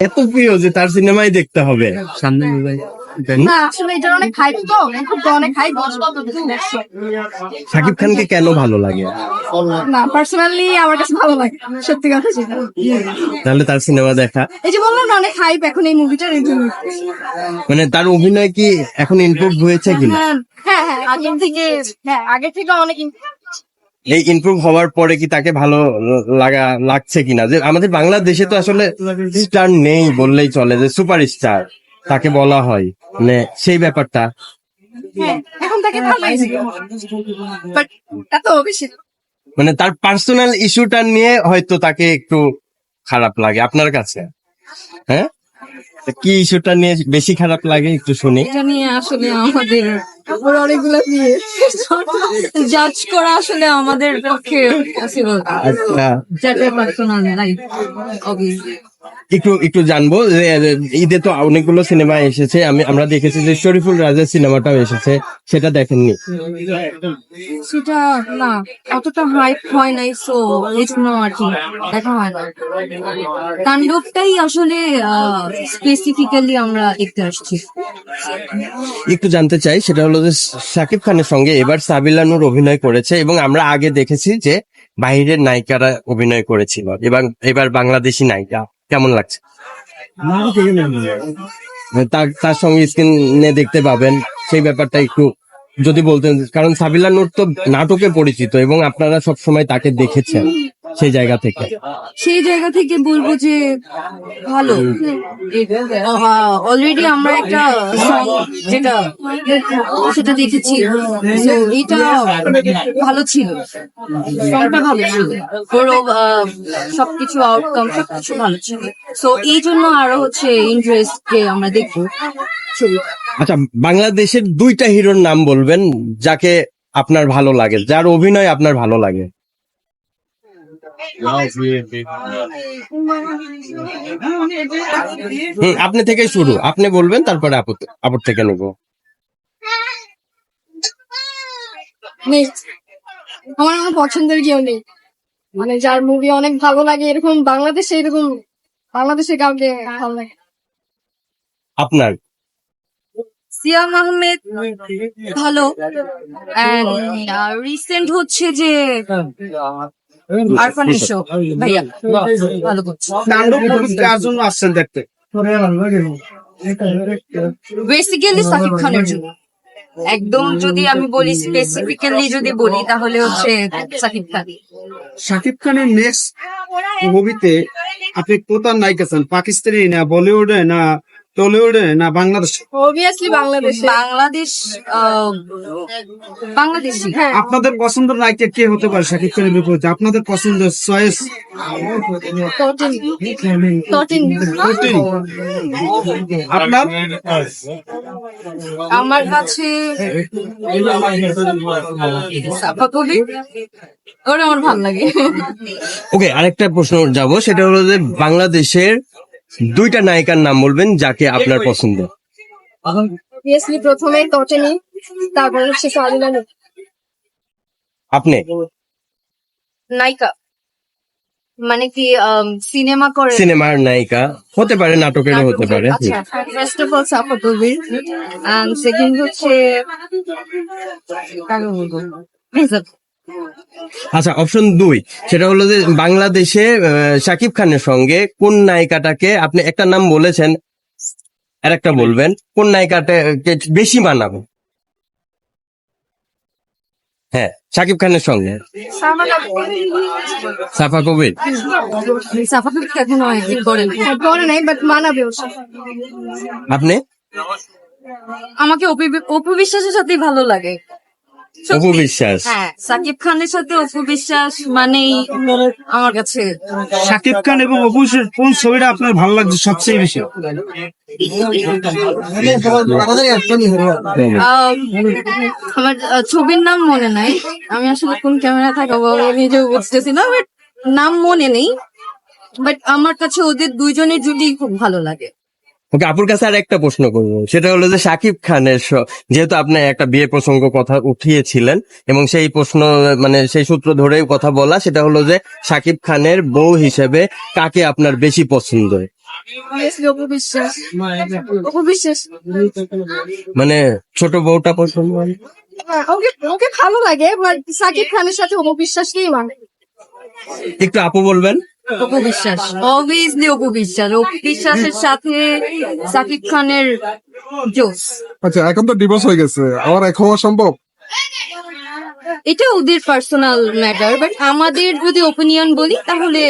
এত প্রিয় যে তার সিনেমাই দেখতে হবে। সামনে মোবাইল না আসলে এটার অনেক হাইপ তো এখন তো অনেক হাইপ শাকিব খানকে কেন ভালো লাগে? না পার্সোনালি আমার কাছে ভালো লাগে সত্যি কথা তাহলে তার সিনেমা দেখা। এই যে বললাম না অনেক হাইপ এখন এই মুভিটার এই মানে তার অভিনয় কি এখন ইমপ্রুভ হয়েছে কিনা? হ্যাঁ হ্যাঁ হ্যাঁ আগের থেকে হ্যাঁ আগের থেকে অনেক এই ইমপ্রুভ হওয়ার পরে কি তাকে ভালো লাগা লাগছে কিনা? যে আমাদের বাংলাদেশে তো আসলে স্টার নেই বললেই চলে যে সুপার স্টার তাকে বলা হয়। মানে সেই ব্যাপারটা। হ্যাঁ এখন তাকে ভালো বাট এত বেশি মানে তার পার্সোনাল ইস্যুটা নিয়ে হয়তো তাকে একটু খারাপ লাগে আপনার কাছে? হ্যাঁ? কি ইস্যুটা নিয়ে বেশি খারাপ লাগে একটু শুনি। এটা নিয়ে আসলে আমাদের ওর অনেকগুলো দিয়ে জাজ করা আসলে আমাদের পক্ষে আচ্ছা। একটু একটু জানব যে যে ঈদে তো অনেকগুলো সিনেমা এসেছে। আমি আমরা দেখেছি যে শরীফুল রাজের সিনেমাটাও এসেছে সেটা দেখেননি। সেটা না অতটা হাইপ হয় নাই সো এই জন্য আর কি দেখা হয় না। তাণ্ডবটাই আসলে স্পেসিফিক্যালি আমরা দেখতে আসছি। একটু জানতে চাই সেটা হলো যে শাকিব খানের সঙ্গে এবার সাবিলা নূর অভিনয় করেছে এবং আমরা আগে দেখেছি যে বাইরের নায়িকারা অভিনয় করেছিল এবং এবার বাংলাদেশি নায়িকা। কেমন লাগছে? তার তার সঙ্গে স্ক্রিনে দেখতে পাবেন। সেই ব্যাপারটা একটু যদি বলতেন, কারণ সাবিলা নূর তো নাটকে পরিচিত এবং আপনারা সব সময় তাকে দেখেছেন। সেই জায়গা থেকে। সেই জায়গা থেকে বলব যে ভালো। অলরেডি আমরা একটা যেটা সেটা দেখেছি। এটা ভালো ছিল। সবটা ভালো ছিল। ওর সবকিছু আউটকাম সবকিছু ভালো ছিল। সো এই জন্য আরও হচ্ছে ইন্টারেস্ট কে আমরা দেখব আচ্ছা বাংলাদেশের দুইটা হিরোর নাম বলবেন যাকে আপনার ভালো লাগে যার অভিনয় আপনার ভালো লাগে? হুম আপনি থেকে শুরু। আপনি বলবেন তারপরে আপু আপুর থেকে নেব। আমার আমার পছন্দের কেউ নেই। মানে যার মুভি অনেক ভালো লাগে এরকম বাংলাদেশে এরকম বাংলাদেশে কাউকে ভালো লাগে আপনার? সিয়াম আহমেদ ভালো। রিসেন্ট হচ্ছে যে আরফানের শো ভাইয়া তাণ্ডব মুভি কার জন্য আসছেন দেখতে বেসিক্যালি সাকিব খানের জন্য একদম যদি আমি বলি স্পেসিফিক্যালি যদি বলি তাহলে হচ্ছে সাকিব খান শাকিব খানের নেক্সট মুভিতে আপনি কোথার নায়িকা চান পাকিস্তানি না বলিউডে না টলিউডে না বাংলাদেশে? অবভিয়াসলি বাংলাদেশে। বাংলাদেশ বাংলাদেশি। হ্যাঁ। আপনাদের পছন্দের নায়িকা কে হতে পারে শাকিব খানের বিপরীতে? আপনাদের পছন্দের চয়েস? আপনার? আমার কাছে ওরা আমার ভালো লাগে। ওকে আরেকটা প্রশ্ন যাব সেটা হলো যে বাংলাদেশের দুইটা নায়িকার নাম বলবেন যাকে আপনার পছন্দ। অবভিয়াসলি প্রথমে তটিনি তারপর হচ্ছে সাবিনা আপনি? নায়িকা। মানে কি সিনেমা করে। সিনেমার নায়িকা। হতে পারে নাটকেরও হতে পারে। আচ্ছা first of all Safa Kabir and second হচ্ছে। আচ্ছা অপশন দুই। সেটা হলো যে বাংলাদেশে শাকিব খানের সঙ্গে কোন নায়িকাটাকে আপনি একটা নাম বলেছেন আর একটা বলবেন কোন নায়িকাটাকে বেশি মানাবে? হ্যাঁ শাকিব খানের সঙ্গে। সাফা কবির। সাফা কবির? এখন অনেকদিন করেন। করে নাই বাট মানাবে ওর সাথে। আপনি? আমাকে অপি- বিশ্বাসের সাথেই ভালো লাগে। অপু বিশ্বাস হ্যাঁ সাকিব খানের সাথে অপু বিশ্বাস মানেই আমার কাছে শাকিব খান এবং অপুষের কোন ছবিটা আপনার ভালো লাগছে সবচেয়ে বেশি? আম, আমার ছবির নাম মনে নাই। আমি আসলে কোন ক্যামেরা থাকাবো নিজেও বুঝতেছি না বাট নাম মনে নেই। বাট আমার কাছে ওদের দুইজনের জুটি খুব ভালো লাগে। ওকে আপুর কাছে আর একটা প্রশ্ন করব। সেটা হলো যে সাকিব খানের যেহেতু আপনি একটা বিয়ে প্রসঙ্গ কথা উঠিয়েছিলেন এবং সেই প্রশ্ন মানে সেই সূত্র ধরেই কথা বলা সেটা হলো যে শাকিব খানের বউ হিসেবে কাকে আপনার বেশি পছন্দ? মানে ছোট বউটা পছন্দ হ্যাঁ, ওকে ওকে ভালো লাগে বাট সাকিব খানের সাথে অপু বিশ্বাসকেই মানে। একটু আপু বলবেন। অপু বিশ্বাস অবভিয়াসলি অপু বিশ্বাস অপু বিশ্বাসের সাথে সাকিব খানের জোস আচ্ছা এখন তো ডিভোর্স হয়ে গেছে। আবার এক হওয়া সম্ভব? এটা ওদের পার্সোনাল ম্যাটার বাট আমাদের যদি ওপিনিয়ন বলি তাহলে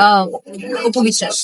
আহ, অপু বিশ্বাস